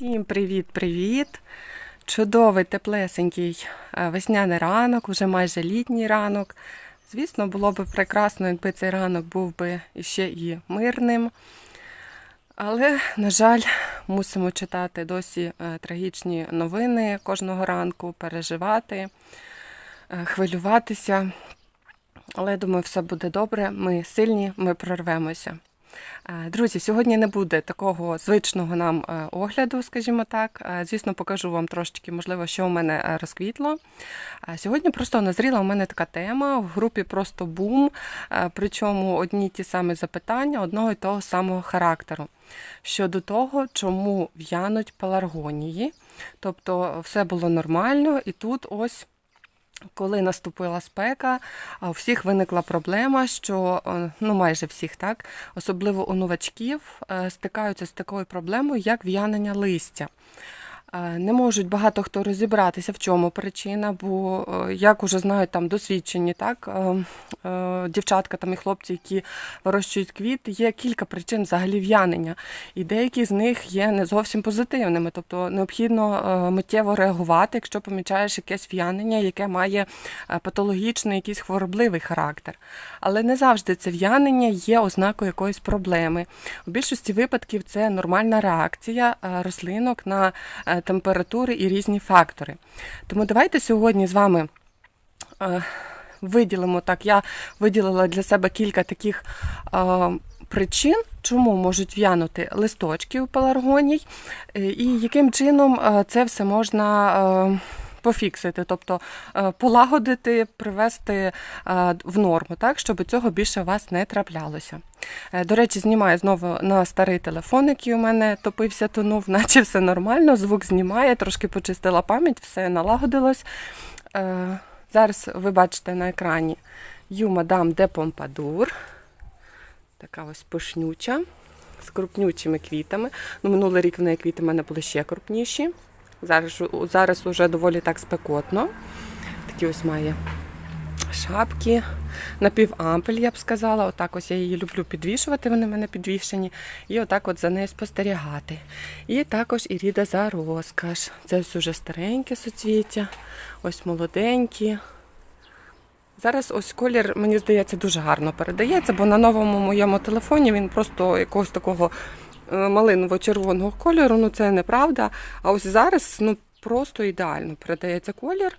Всім привіт-привіт! Чудовий, теплесенький е, весняний ранок, уже майже літній ранок. Звісно, було б прекрасно, якби цей ранок був би іще і мирним. Але, на жаль, мусимо читати досі е, трагічні новини кожного ранку, переживати, е, хвилюватися. Але думаю, все буде добре. Ми сильні, ми прорвемося. Е, Друзі, сьогодні не буде такого звичного нам е, огляду, скажімо так. Е, Звісно, покажу вам трошечки, можливо, що у мене розквітло. Сьогодні просто назріла у мене така тема в групі просто бум, причому одні ті самі запитання одного і того самого характеру. Щодо того, чому в'януть пеларгонії. Тобто все було нормально, і тут ось коли наступила спека, у всіх виникла проблема, що е, ну майже всіх, так, особливо у новачків, е, стикаються з такою проблемою, як в'янення листя. Е, Не можуть багато хто розібратися, в чому причина, бо, е, як уже знають там досвідчені так, е, дівчатка там і хлопці, які вирощують квіти, є кілька причин взагалі в'янення. І деякі з них є не зовсім позитивними. Тобто необхідно миттєво реагувати, якщо помічаєш якесь в'янення, яке має патологічний, якийсь хворобливий характер. Але не завжди це в'янення є ознакою якоїсь проблеми. У більшості випадків це нормальна реакція рослинок на температури і різні фактори. Тому давайте сьогодні з вами. е, Виділимо так, я виділила для себе кілька таких е, причин, чому можуть в'янути листочки у пеларгоній, е, і яким чином це все можна пофіксити, тобто полагодити, привести в норму, так, щоб цього більше у вас не траплялося. Е, До речі, знімаю знову на старий телефон, який у мене топився, тонув, наче все нормально, звук знімає, трошки почистила пам'ять, все налагодилось. Е, Зараз ви бачите на екрані Ю Мадам де Помпадур. Така ось пишнюча, з крупнючими квітами. Ну, минулий рік в неї квіти в мене були ще крупніші. Зараз, зараз уже доволі так спекотно. Такі ось має шапки, напівампель, я б сказала. Отак ось я її люблю підвішувати, вони в мене підвішені. І отак от за нею спостерігати. І також Іріда за розкаш. Це ось уже стареньке суцвіття, ось молоденькі. Зараз ось колір, мені здається, дуже гарно передається, бо на новому моєму телефоні він просто якогось такого е, малиново-червоного кольору, ну це неправда. А ось зараз ну, просто ідеально передається колір,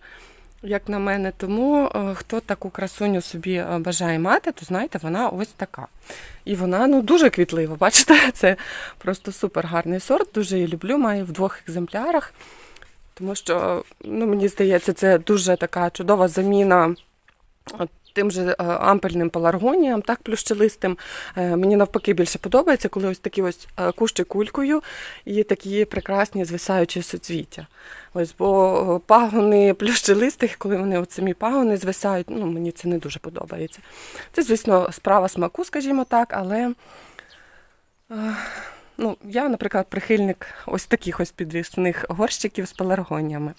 як на мене. Тому е, хто таку красуню собі е, бажає мати, то знаєте, вона ось така. І вона ну, дуже квітлива. Бачите, це просто супер гарний сорт, дуже її люблю, маю в двох екземплярах. Тому що, ну, мені здається, це дуже така чудова заміна тим же е, ампельним пеларгоніям, так, плющелистим. Е, Мені навпаки більше подобається, коли ось такі ось е, кущі кулькою і такі прекрасні звисаючі суцвіття. Ось, бо пагони плющелистих, коли вони от самі пагони звисають, ну, мені це не дуже подобається. Це, звісно, справа смаку, скажімо так, але. Ну, я, наприклад, прихильник ось таких ось підвісних горщиків з пеларгоніями.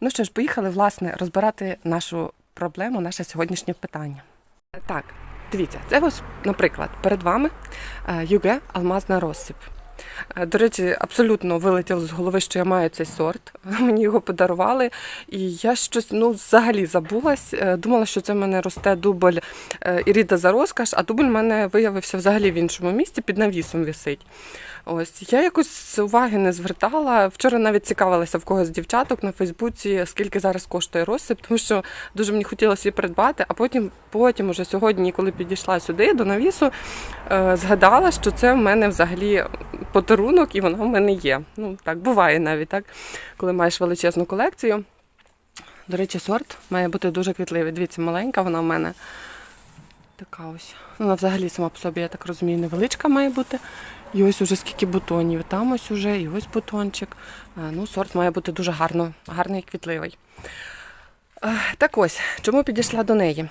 Ну що ж, поїхали, власне, розбирати нашу проблему, наше сьогоднішнє питання. Так, дивіться, це ось, наприклад, перед вами е, Юге алмазна розсип. Е, До речі, абсолютно вилетіло з голови, що я маю цей сорт. Мені його подарували, і я щось ну, взагалі забулась. Е, Думала, що це в мене росте дубль е, Іріда за розкаш, а дубль в мене виявився взагалі в іншому місці, під навісом висить. Ось я якось уваги не звертала. Вчора навіть цікавилася в когось з дівчаток на Фейсбуці, скільки зараз коштує розсип, тому що дуже мені хотілося її придбати. А потім, потім, уже сьогодні, коли підійшла сюди до навісу, згадала, що це в мене взагалі подарунок, і воно в мене є. Ну так буває навіть так, коли маєш величезну колекцію. До речі, сорт має бути дуже квітливий. Дивіться, маленька вона в мене. Така ось. Вона взагалі сама по собі, я так розумію, невеличка має бути. І ось уже скільки бутонів. Там ось уже, і ось бутончик. Е, Ну, сорт має бути дуже гарно, гарний і квітливий. Е, Так ось, чому підійшла до неї?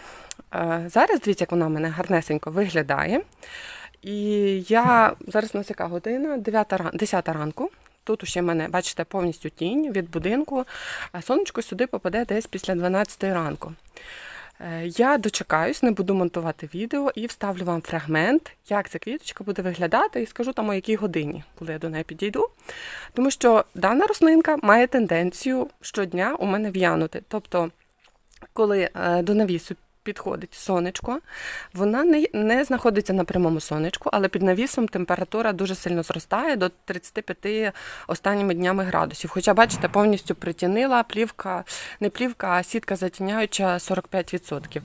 Е, Зараз дивіться, як вона в мене гарнесенько виглядає. І я зараз у нас яка година? 9 ран... 10 ранку. Тут ще в мене, бачите, повністю тінь від будинку, а сонечко сюди попаде десь після 12 ранку. Е, Я дочекаюсь, не буду монтувати відео і вставлю вам фрагмент, як ця квіточка буде виглядати, і скажу там о якій годині, коли я до неї підійду. Тому що дана рослинка має тенденцію щодня у мене в'янути. Тобто, коли е, до навісу підходить сонечко, вона не, не знаходиться на прямому сонечку, але під навісом температура дуже сильно зростає до 35 останніми днями градусів. Хоча, бачите, повністю притінила плівка, не плівка, а сітка затіняюча 45%.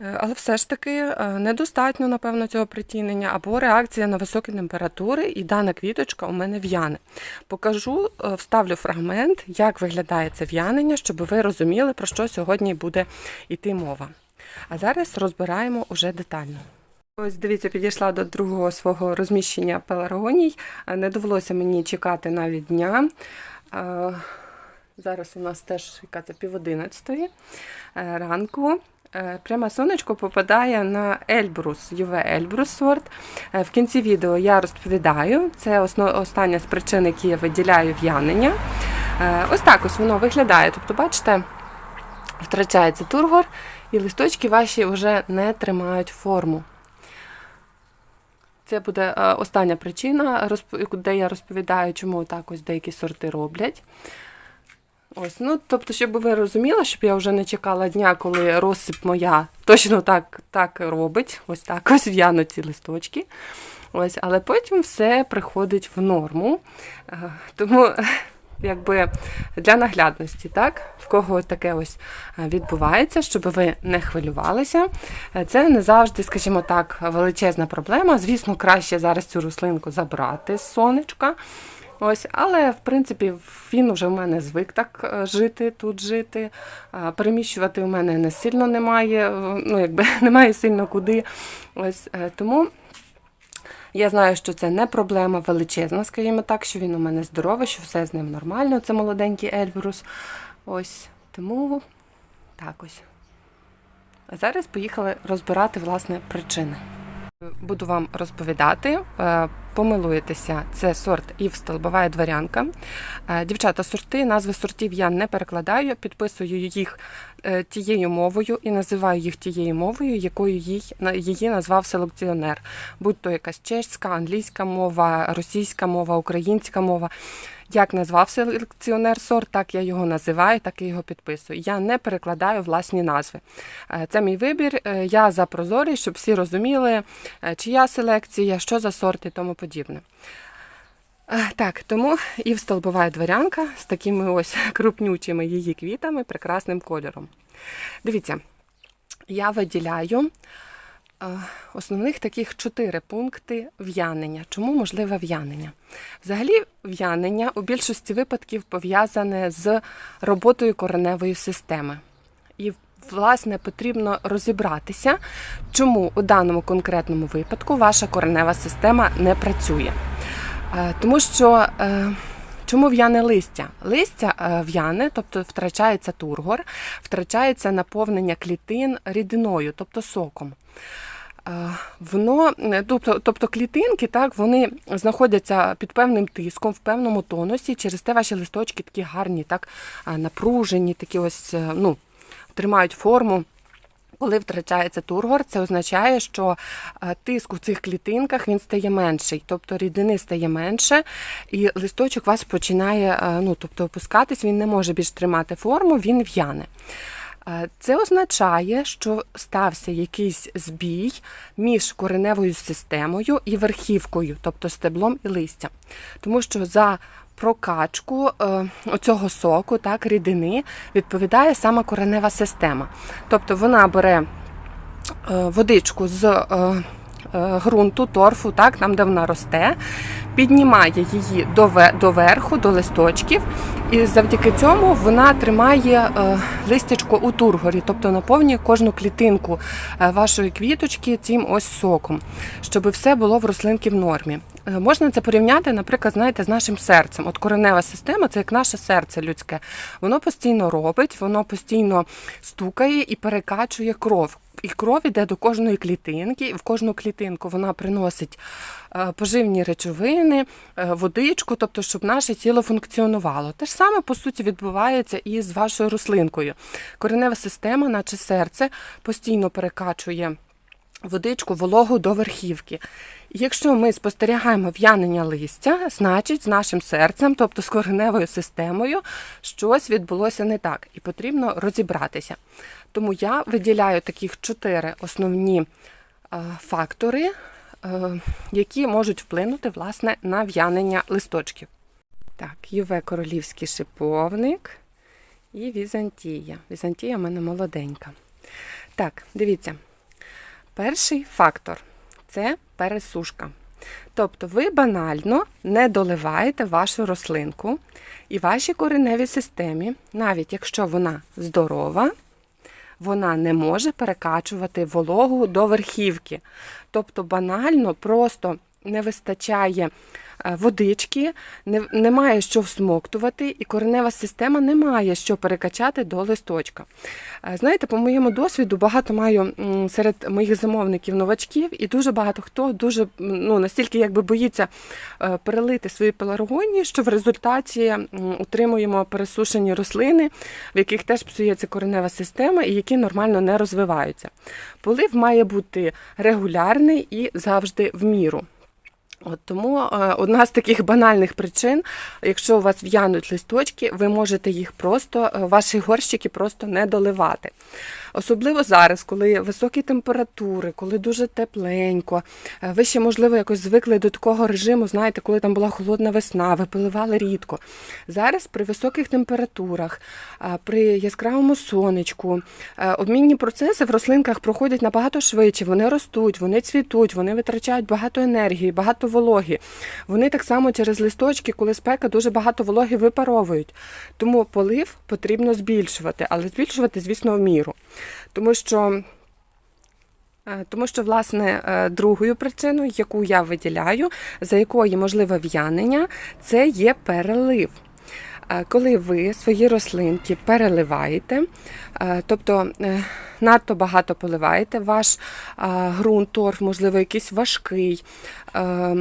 Е, Але все ж таки е, недостатньо, напевно, цього притінення або реакція на високі температури, і дана квіточка у мене в'яне. Покажу, е, вставлю фрагмент, як виглядає це в'янення, щоб ви розуміли, про що сьогодні буде йти мова. А зараз розбираємо уже детально. Ось дивіться, підійшла до другого свого розміщення пеларгоній. Е, Не довелося мені чекати навіть дня. Е, Зараз у нас теж яка це пів одинадцятої е, ранку. Пряме сонечко попадає на Ельбрус, UV Ельбрус сорт. В кінці відео я розповідаю. Це остання з причин, які я виділяю в'янення. Ось так ось воно виглядає. Тобто, бачите, втрачається тургор, і листочки ваші вже не тримають форму. Це буде е, остання причина, де я розповідаю, чому так ось деякі сорти роблять. Ось, ну, тобто, щоб ви розуміли, щоб я вже не чекала дня, коли розсип моя точно так, так робить. Ось так ось в'януть ці листочки. Ось, але потім все приходить в норму. Е, Тому, якби для наглядності, так, в кого таке ось е, відбувається, щоб ви не хвилювалися. Е, Це не завжди, скажімо так, величезна проблема. Звісно, краще зараз цю рослинку забрати з сонечка. Ось, але в принципі він вже в мене звик так е, жити, тут жити. Переміщувати у мене не сильно немає, ну якби немає сильно куди. Ось тому я знаю, що це не проблема величезна, скажімо так, що він у мене здоровий, що все з ним нормально. Це молоденький Ельбрус. Ось тому так ось. А зараз поїхали розбирати власне причини. Буду вам розповідати. Помилуєтеся, це сорт Ів столбова дворянка. Е, Дівчата, сорти, назви сортів я не перекладаю, підписую їх е, тією мовою і називаю їх тією мовою, якою на- її назвав селекціонер. Будь то якась чеська, англійська мова, російська мова, українська мова. Як назвав селекціонер сорт, так я його називаю, так і його підписую. Я не перекладаю власні назви. Е, Це мій вибір. Е, Я за прозорий, щоб всі розуміли, е, чия селекція, що за сорт і тому подібне. Так, тому і столбова дворянка з такими ось крупнючими її квітами, прекрасним кольором. Дивіться, я виділяю основних таких чотири пункти в'янення. Чому можливе в'янення? Взагалі, в'янення у більшості випадків пов'язане з роботою кореневої системи. І, власне, потрібно розібратися, чому у даному конкретному випадку ваша коренева система не працює. Тому що е, чому в'яне листя? Листя е, в'яне, тобто втрачається тургор, втрачається наповнення клітин рідиною, тобто соком. Е, Воно, е, тобто, тобто клітинки, так, вони знаходяться під певним тиском, в певному тонусі, через те ваші листочки такі гарні, так, напружені, такі ось, ну, тримають форму. Коли втрачається тургор, це означає, що е, тиск у цих клітинках він стає менший, тобто рідини стає менше, і листочок вас починає е, ну, тобто, опускатись, він не може більш тримати форму, він в'яне. Е, Це означає, що стався якийсь збій між кореневою системою і верхівкою, тобто стеблом і листям. Тому що за прокачку е, оцього соку, так, рідини, відповідає сама коренева система. Тобто вона бере е, водичку з е, ґрунту, торфу, так, там, де вона росте, піднімає її до, верху, до листочків, і завдяки цьому вона тримає листячко у тургорі, тобто наповнює кожну клітинку вашої квіточки цим ось соком, щоб все було в рослинки в нормі. Е, Можна це порівняти, наприклад, знаєте, з нашим серцем. От коренева система це як наше серце людське. Воно постійно робить, воно постійно стукає і перекачує кров. І кров іде до кожної клітинки, і в кожну клітинку вона приносить е, поживні речовини, е, водичку, тобто, щоб наше тіло функціонувало. Те ж саме, по суті, відбувається і з вашою рослинкою. Коренева система, наче серце, постійно перекачує водичку вологу до верхівки. Якщо ми спостерігаємо в'янення листя, значить з нашим серцем, тобто з кореневою системою, щось відбулося не так, і потрібно розібратися. Тому я виділяю таких чотири основні е, фактори, е, які можуть вплинути власне на в'янення листочків. Так, юве королівський шиповник і Візантія. Візантія в мене молоденька. Так, дивіться. Перший фактор це пересушка. Тобто ви банально не доливаєте вашу рослинку і вашій кореневій системі, навіть якщо вона здорова, вона не може перекачувати вологу до верхівки. Тобто банально просто не вистачає водички, не, немає що всмоктувати, і коренева система не має що перекачати до листочка. Е, Знаєте, по моєму досвіду багато маю серед моїх замовників новачків, і дуже багато хто дуже ну, настільки якби боїться е, перелити свої пеларгонії, що в результаті утримуємо пересушені рослини, в яких теж псується коренева система і які нормально не розвиваються. Полив має бути регулярний і завжди в міру. От тому е, одна з таких банальних причин, якщо у вас в'януть листочки, ви можете їх просто, е, ваші горщики просто не доливати. Особливо зараз, коли високі температури, коли дуже тепленько, е, ви ще, можливо, якось звикли до такого режиму, знаєте, коли там була холодна весна, ви поливали рідко. Зараз при високих температурах, е, при яскравому сонечку, е, обмінні процеси в рослинках проходять набагато швидше, вони ростуть, вони цвітуть, вони витрачають багато енергії, багато вологи. Вони так само через листочки, коли спека, дуже багато вологи випаровують. Тому полив потрібно збільшувати, але збільшувати, звісно, в міру. Тому що, е, тому що, власне, е, другою причиною, яку я виділяю, за якої можливе в'янення, це є перелив. Е, Коли ви свої рослинки переливаєте, тобто надто багато поливаєте, ваш ґрунт, торф, можливо, якийсь важкий, е,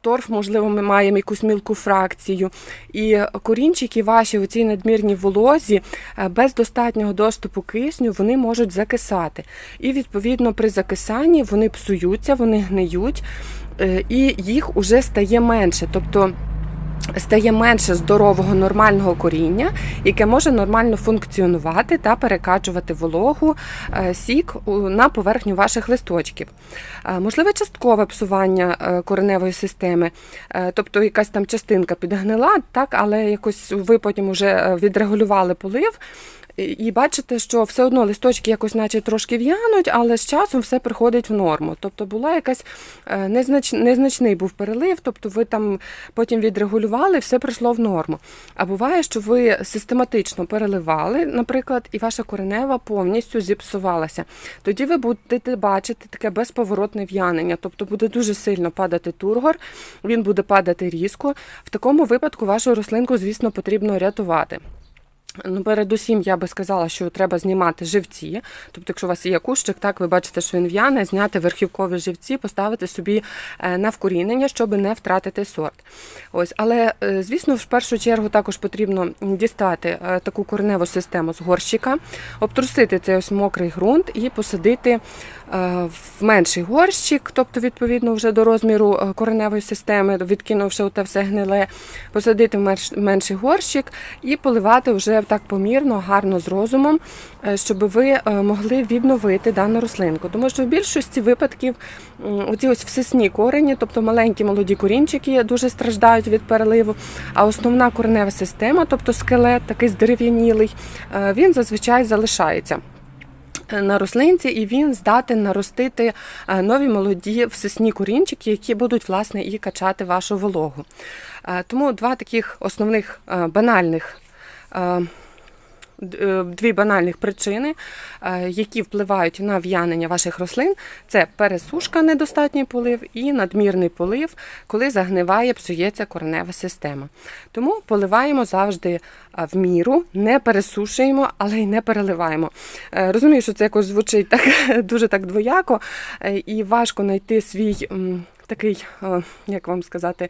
торф, можливо, ми маємо якусь мілку фракцію. І корінчики ваші у цій надмірній волозі е, без достатнього доступу кисню вони можуть закисати. І відповідно при закисанні вони псуються, вони гниють, е, і їх уже стає менше. Тобто стає менше здорового нормального коріння, яке може нормально функціонувати та перекачувати вологу, е, сік на поверхню ваших листочків. Е, Можливе часткове псування е, кореневої системи, тобто якась там частинка підгнила, так, але якось ви потім вже відрегулювали полив. І- бачите, що все одно листочки якось наче трошки в'януть, але з часом все приходить в норму. Тобто була якась е, незнач... незначний був перелив, тобто ви там потім відрегулювали, все прийшло в норму. А буває, що ви систематично переливали, наприклад, і ваша коренева повністю зіпсувалася. Тоді ви будете бачити таке безповоротне в'янення, тобто буде дуже сильно падати тургор, він буде падати різко. В такому випадку вашу рослинку, звісно, потрібно рятувати. Ну, передусім, я би сказала, що треба знімати живці. Тобто, якщо у вас є кущик, так ви бачите, що він в'яне, зняти верхівкові живці, поставити собі е, на вкорінення, щоб не втратити сорт. Ось, але е, звісно, в першу чергу також потрібно дістати е, таку кореневу систему з горщика, обтрусити цей ось мокрий ґрунт і посадити в менший горщик, тобто відповідно вже до розміру е, кореневої системи, відкинувши оте все гниле, посадити в менш- менший горщик і поливати вже так помірно, гарно з розумом, е, щоб ви е, могли відновити дану рослинку. Тому що в більшості випадків оці ось всесні корені, тобто маленькі молоді корінчики, дуже страждають від переливу. А основна коренева система, тобто скелет, такий здерев'янілий, е, він зазвичай залишається. Е, На рослинці, і він здатен наростити е, нові молоді всесні корінчики, які будуть власне і качати вашу вологу. Е, Тому два таких основних банальних дві банальних причини, е, які впливають на в'янення ваших рослин. Це пересушка, недостатній полив і надмірний полив, коли загниває, псується коренева система. Тому поливаємо завжди е, в міру, не пересушуємо, але й не переливаємо. Е, Розумію, що це якось звучить так дуже так двояко, е, і важко знайти свій такий, е, як вам сказати, е,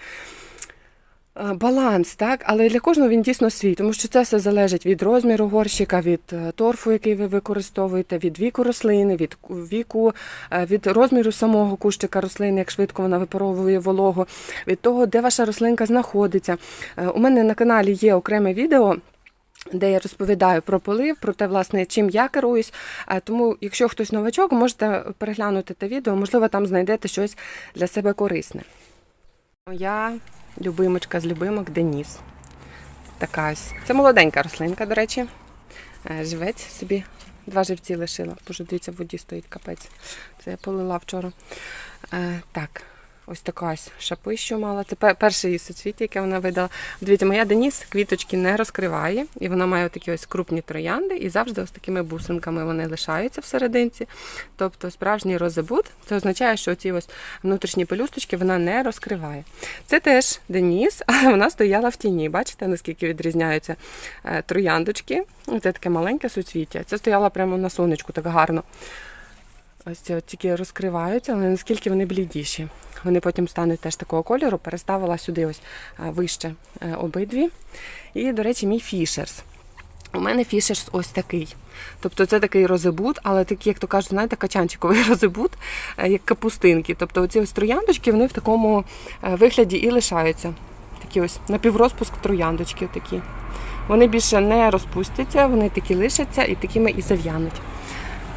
баланс, так? але для кожного він дійсно свій, тому що це все залежить від розміру горщика, від е, торфу, який ви використовуєте, від віку рослини, від віку, е, від розміру самого кущика рослини, як швидко вона випаровує вологу, від того, де ваша рослинка знаходиться. Е, У мене на каналі є окреме відео. Де я розповідаю про полив, про те, власне, чим я керуюсь. Е, Тому, якщо хтось новачок, можете переглянути те відео, можливо, там знайдете щось для себе корисне. Моя любимочка з любимок Деніс. Така ось. Це молоденька рослинка, до речі. Е, Живець собі. Два живці лишила. Боже, дивіться, в воді стоїть капець. Це я полила вчора. Е, так, ось така ось мала. Це пе- перший її соцвіт, яке вона видала. Дивіться, моя Деніс квіточки не розкриває, і вона має такі ось крупні троянди, і завжди ось такими бусинками вони лишаються всерединці. Тобто справжній розебут. Це означає, що ці ось внутрішні пелюсточки вона не розкриває. Це теж Деніс, але вона стояла в тіні. Бачите, наскільки відрізняються е, трояндочки. Це таке маленьке суцвіття. Це стояла прямо на сонечку так гарно. Ось ці тільки розкриваються, але наскільки вони блідіші. Вони потім стануть теж такого кольору. Переставила сюди ось вище е, обидві. І, до речі, мій фішерс. У мене фішерс ось такий. Тобто це такий розебут, але такий, як то кажуть, знаєте, качанчиковий розебут, е, як капустинки. Тобто оці ось трояндочки, вони в такому е, вигляді і лишаються. Такі ось напіврозпуск трояндочки такі. Вони більше не розпустяться, вони такі лишаться і такими і зав'януть.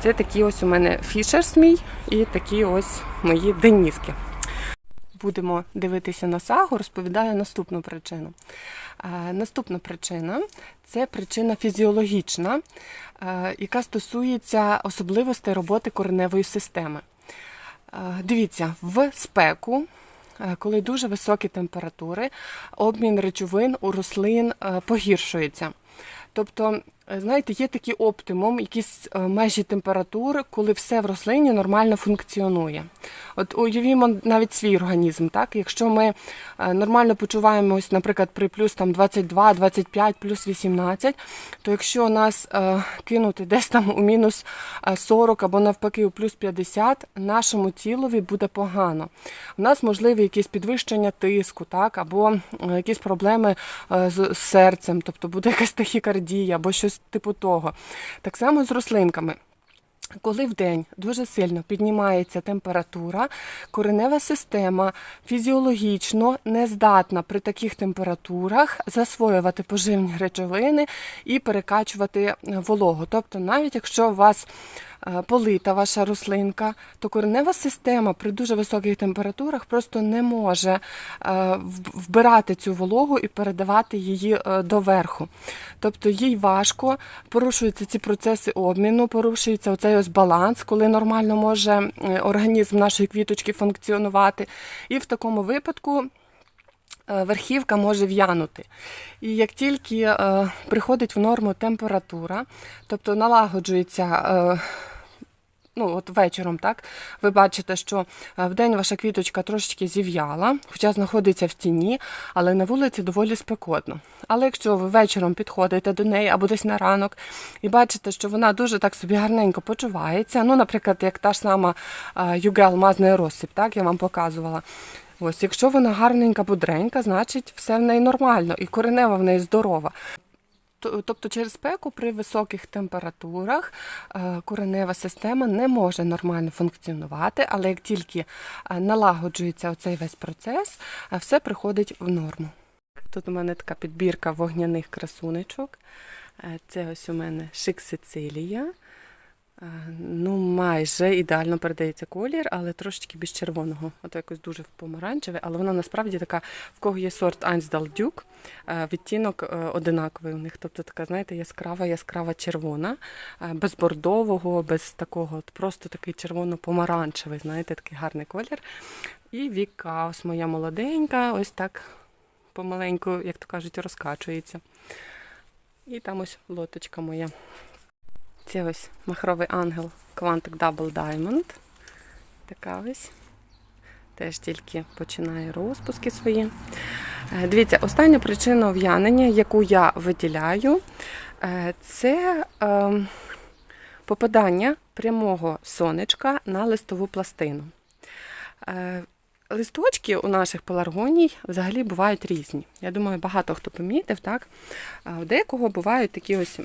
Це такі ось у мене фішерс мій і такі ось мої деніски. Будемо дивитися на сагу, розповідаю наступну причину. Е, Наступна причина це причина фізіологічна, е, яка стосується особливостей роботи кореневої системи. Е, Дивіться, в спеку, коли дуже високі температури, обмін речовин у рослин погіршується. Тобто, знаєте, є такий оптимум, якісь е, межі температури, коли все в рослині нормально функціонує. От уявімо навіть свій організм, так? Якщо ми е, нормально почуваємось, наприклад, при плюс там 22, 25, плюс 18, то якщо нас е, кинути десь там у мінус е, 40 або навпаки у плюс 50, нашому тілові буде погано. У нас можливі якісь підвищення тиску, так, або е, якісь проблеми е, з серцем, тобто буде якась тахікардія або щось типу того. Так само з рослинками. Коли в день дуже сильно піднімається температура, коренева система фізіологічно не здатна при таких температурах засвоювати поживні речовини і перекачувати вологу. Тобто, навіть якщо у вас полита ваша рослинка, то коренева система при дуже високих температурах просто не може е, вбирати цю вологу і передавати її е, доверху. Тобто їй важко, порушуються ці процеси обміну, порушується оцей ось баланс, коли нормально може е, організм нашої квіточки функціонувати. І в такому випадку е, верхівка може в'янути. І як тільки е, приходить в норму температура, тобто налагоджується. Ну, от вечором, так, ви бачите, що е, вдень ваша квіточка трошечки зів'яла, хоча знаходиться в тіні, але на вулиці доволі спекотно. Але якщо ви вечором підходите до неї або десь на ранок і бачите, що вона дуже так собі гарненько почувається, ну, наприклад, як та ж сама е, югел мазний розсіп, так, я вам показувала. Ось, якщо вона гарненька, бодренька, значить все в неї нормально і коренева в неї здорова. Тобто через спеку при високих температурах е, коренева система не може нормально функціонувати, але як тільки е, налагоджується оцей весь процес, е, все приходить в норму. Тут у мене така підбірка вогняних красунечок. Це ось у мене шик Сицилія. Ну, майже ідеально передається колір, але трошечки без червоного. Ото якось дуже помаранчеве, але вона насправді така, в кого є сорт Дюк, е, відтінок е, одинаковий у них. Тобто така, знаєте, яскрава, яскрава червона, е, без бордового, без такого, от просто такий червоно-помаранчевий, знаєте, такий гарний колір. І Віка, ось моя молоденька, ось так помаленьку, як то кажуть, розкачується. І там ось лоточка моя. Це ось махровий ангел Quantic Double Diamond. Така ось. Теж тільки починає розпуски свої. Е, Дивіться, остання причина ов'янення, яку я виділяю, е, це е, попадання прямого сонечка на листову пластину. Е, Листочки у наших пеларгоній взагалі бувають різні. Я думаю, багато хто помітив, так? У декого бувають такі ось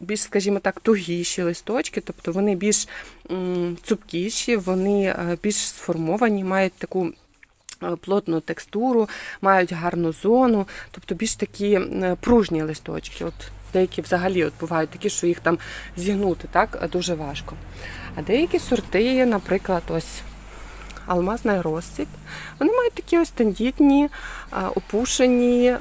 більш, скажімо так, тугіші листочки, тобто вони більш цупкіші, вони е, більш сформовані, мають таку е, плотну текстуру, мають гарну зону, тобто більш такі е, пружні листочки. От деякі взагалі от бувають такі, що їх там зігнути так дуже важко. А деякі сорти, наприклад, ось алмазна розсип, вони мають такі ось тендітні, опушені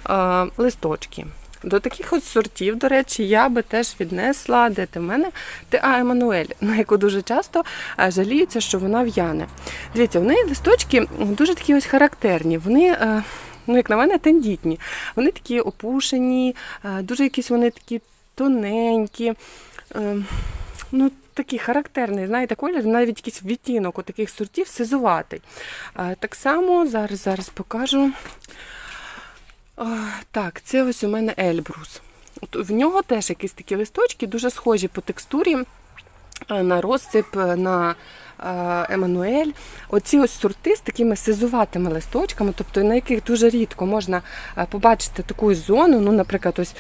листочки. До таких от сортів, до речі, я би теж віднесла, де в мене Теа Еммануель, на яку дуже часто жаліються, що вона в'яне. Дивіться, в неї листочки дуже такі ось характерні. Вони, е, ну як на мене, тендітні. Вони такі опушені, е, дуже якісь вони такі тоненькі. е, Ну, такий характерний, знаєте, колір, навіть якийсь відтінок у таких сортів сизуватий. Так само зараз зараз покажу. Так, це ось у мене Ельбрус. В нього теж якісь такі листочки, дуже схожі по текстурі е, на розсип, е, на е, Еммануель. Оці ось сорти з такими сизуватими листочками, тобто на яких дуже рідко можна е, побачити таку зону. Ну, наприклад, ось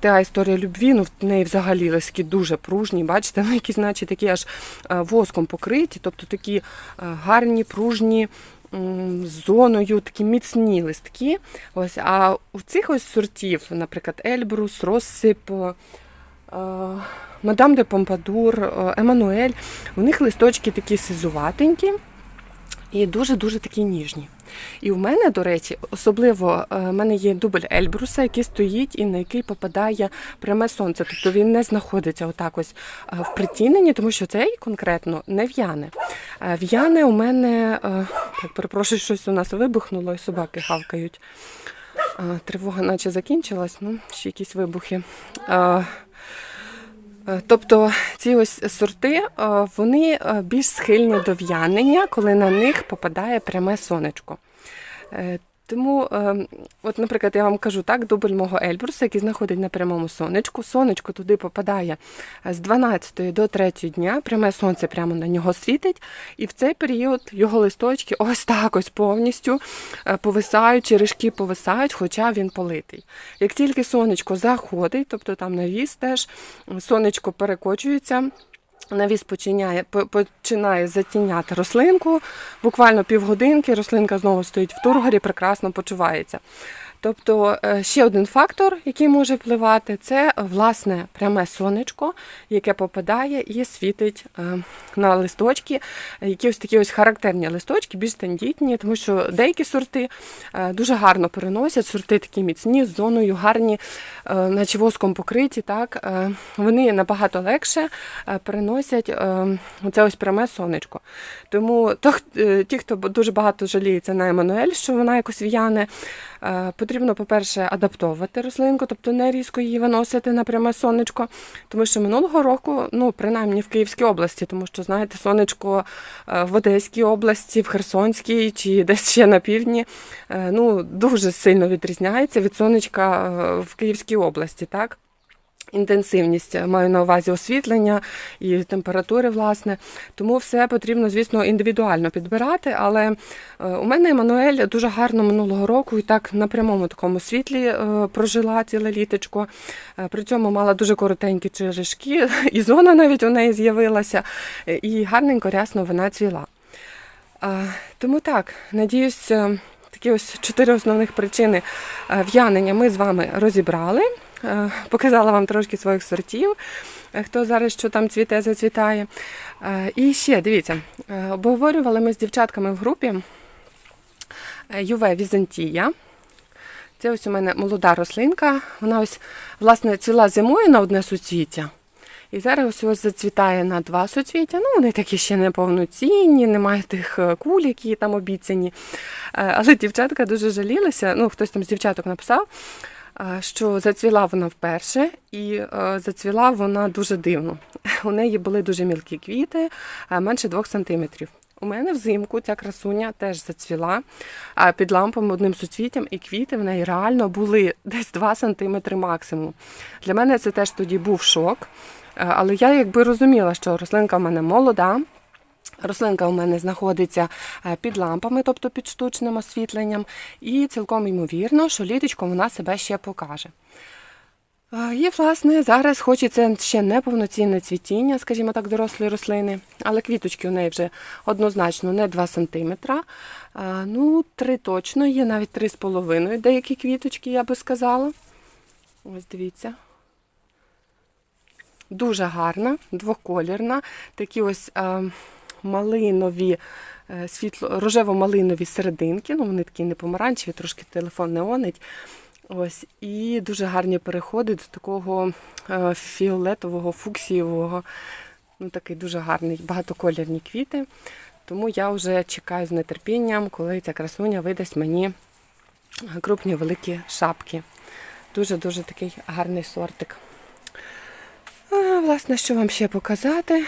та історія любві, ну в неї взагалі листки дуже пружні, бачите, ну які, значить, такі аж воском покриті, тобто такі гарні, пружні. З зоною такі міцні листки. Ось, а у цих ось сортів, наприклад, Ельбрус, Розсип, е, Мадам де Помпадур, Емануель, у них листочки такі сизуватенькі і дуже-дуже такі ніжні. І в мене, до речі, особливо е, в мене є дубль Ельбруса, який стоїть і на який попадає пряме сонце. Тобто він не знаходиться отак ось е, в притіненні, тому що цей конкретно не в'яне. Е, В'яне у мене, так перепрошую, щось у нас вибухнуло і собаки гавкають. Тривога наче закінчилась, ну, ще якісь вибухи. Е, Тобто ці ось сорти е, вони е, більш схильні до в'янення, коли на них попадає пряме сонечко. Е, Тому, е, от, наприклад, я вам кажу так, дубль мого Ельбруса, який знаходить на прямому сонечку. Сонечко туди попадає з 12 до 3 дня, пряме сонце прямо на нього світить, і в цей період його листочки ось так ось повністю е, повисають, черешки повисають, хоча він политий. Як тільки сонечко заходить, тобто там навіс теж, сонечко перекочується. Навіс починає, по- починає затіняти рослинку. Буквально півгодинки рослинка знову стоїть в тургорі, прекрасно почувається. Тобто е, ще один фактор, який може впливати, це власне пряме сонечко, яке попадає і світить е, на листочки, які ось такі ось характерні листочки, більш тендітні, тому що деякі сорти е, дуже гарно переносять, сорти такі міцні, з зоною гарні, наче воском покриті. Так? Вони набагато легше переносять е, оце ось пряме сонечко. Тому то, ті, хто дуже багато жаліється на Еммануель, що вона якось в'яне, потрібно, по-перше, адаптовувати рослинку, тобто не різко її виносити на пряме сонечко. Тому що минулого року, ну, принаймні в Київській області, тому що, знаєте, сонечко е, в Одеській області, в Херсонській чи десь ще на півдні, е, ну, дуже сильно відрізняється від сонечка е, в Київській області, так? Інтенсивність е, маю на увазі освітлення і температури, власне. Тому все потрібно, звісно, індивідуально підбирати. Але е, у мене Еммануель дуже гарно минулого року і так на прямому такому світлі е, прожила ціле літочко. При цьому мала дуже коротенькі черешки, і зона навіть у неї з'явилася, і гарненько рясно вона цвіла. Тому так, надіюсь, такі ось чотири основних причини в'янення ми з вами розібрали. Е, Показала вам трошки своїх сортів, е, хто зараз що там цвіте, зацвітає. Е, І ще дивіться, обговорювали ми з дівчатками в групі Юве Візантія. Це ось у мене молода рослинка. Вона ось власне цвіла зимою на одне суцвіття. І зараз ось ось зацвітає на два суцвіття. Ну, вони такі ще не повноцінні, немає тих куль, які там обіцяні. Але дівчатка дуже жалілися. Ну, хтось там з дівчаток написав. Що зацвіла вона вперше, і е, зацвіла вона дуже дивно. У неї були дуже мілкі квіти, е, менше 2 см. У мене взимку ця красуня теж зацвіла під лампами одним суцвіттям, і квіти в неї реально були десь 2 см максимум. Для мене це теж тоді був шок. Е, Але я якби розуміла, що рослинка в мене молода. Рослинка у мене знаходиться е, під лампами, тобто під штучним освітленням, і цілком ймовірно, що літочком вона себе ще покаже. Е, І, власне, зараз хочеться ще не повноцінне цвітіння, скажімо так, дорослої рослини, але квіточки у неї вже однозначно не 2 см. Ну, 3 точно є, навіть 3,5 деякі квіточки, я би сказала. Ось дивіться. Дуже гарна, двоколірна. Такі ось е, малинові, е, світло, рожево-малинові серединки. Ну, вони такі не помаранчеві, трошки телефон неонить. Ось, і дуже гарні переходи до такого е, фіолетового, фуксієвого. Ну, такий дуже гарний, багатоколірні квіти. Тому я вже чекаю з нетерпінням, коли ця красуня видасть мені крупні великі шапки. Дуже-дуже такий гарний сортик. А, власне, що вам ще показати?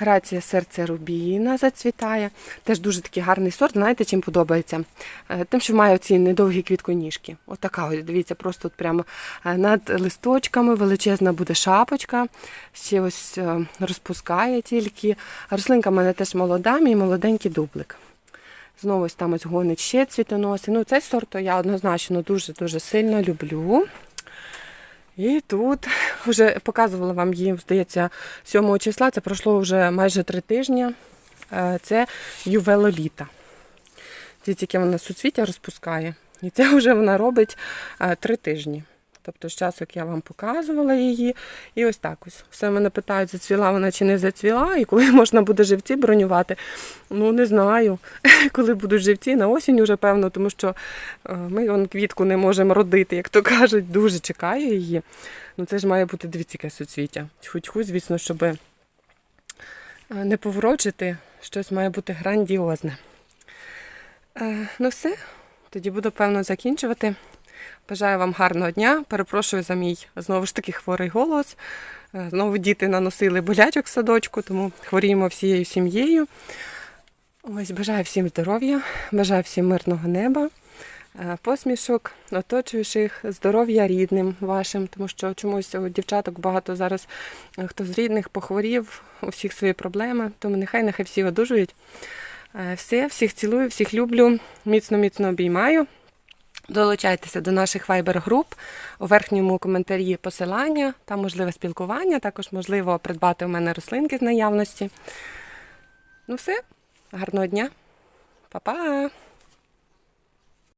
Грація серце рубіна зацвітає. Теж дуже такий гарний сорт. Знаєте, чим подобається? Е, Тим, що має оці недовгі квітконіжки. Отака ось, дивіться, просто от прямо е, над листочками величезна буде шапочка. Ще ось е, розпускає тільки. Рослинка в мене теж молода, мій молоденький дублик. Знову ось там ось гонить ще цвітоноси. Ну, цей сорт я однозначно дуже-дуже сильно люблю. І тут вже показувала вам її, здається, 7 числа. Це пройшло вже майже три тижні. Е, Це ювелоліта. Дивіться, яке вона суцвіття розпускає. І це вже вона робить е, три тижні. Тобто з часу, як я вам показувала її. І ось так ось. Все мене питають, зацвіла вона чи не зацвіла, і коли можна буде живці бронювати. Ну, не знаю, коли будуть живці, на осінь уже, певно, тому що е, ми вон квітку не можемо родити, як то кажуть, дуже чекаю її. Ну це ж має бути дивіться, яке суцвіття. Тьху-тьху, звісно, щоб е, не поворочити, щось має бути грандіозне. Е, Ну все, тоді буду певно закінчувати. Бажаю вам гарного дня. Перепрошую за мій знову ж таки хворий голос. Е, Знову діти наносили болячок в садочку, тому хворіємо всією сім'єю. Ось бажаю всім здоров'я, бажаю всім мирного неба, е, посмішок, оточуючих, здоров'я рідним вашим, тому що чомусь у дівчаток багато зараз е, хто з рідних похворів, у всіх свої проблеми, тому нехай нехай всі одужують. Все, всіх цілую, всіх люблю, міцно-міцно обіймаю. Долучайтеся до наших вайбер-груп. У верхньому коментарі посилання, там можливе спілкування, також можливо придбати у мене рослинки з наявності. Ну все, гарного дня, Па-па!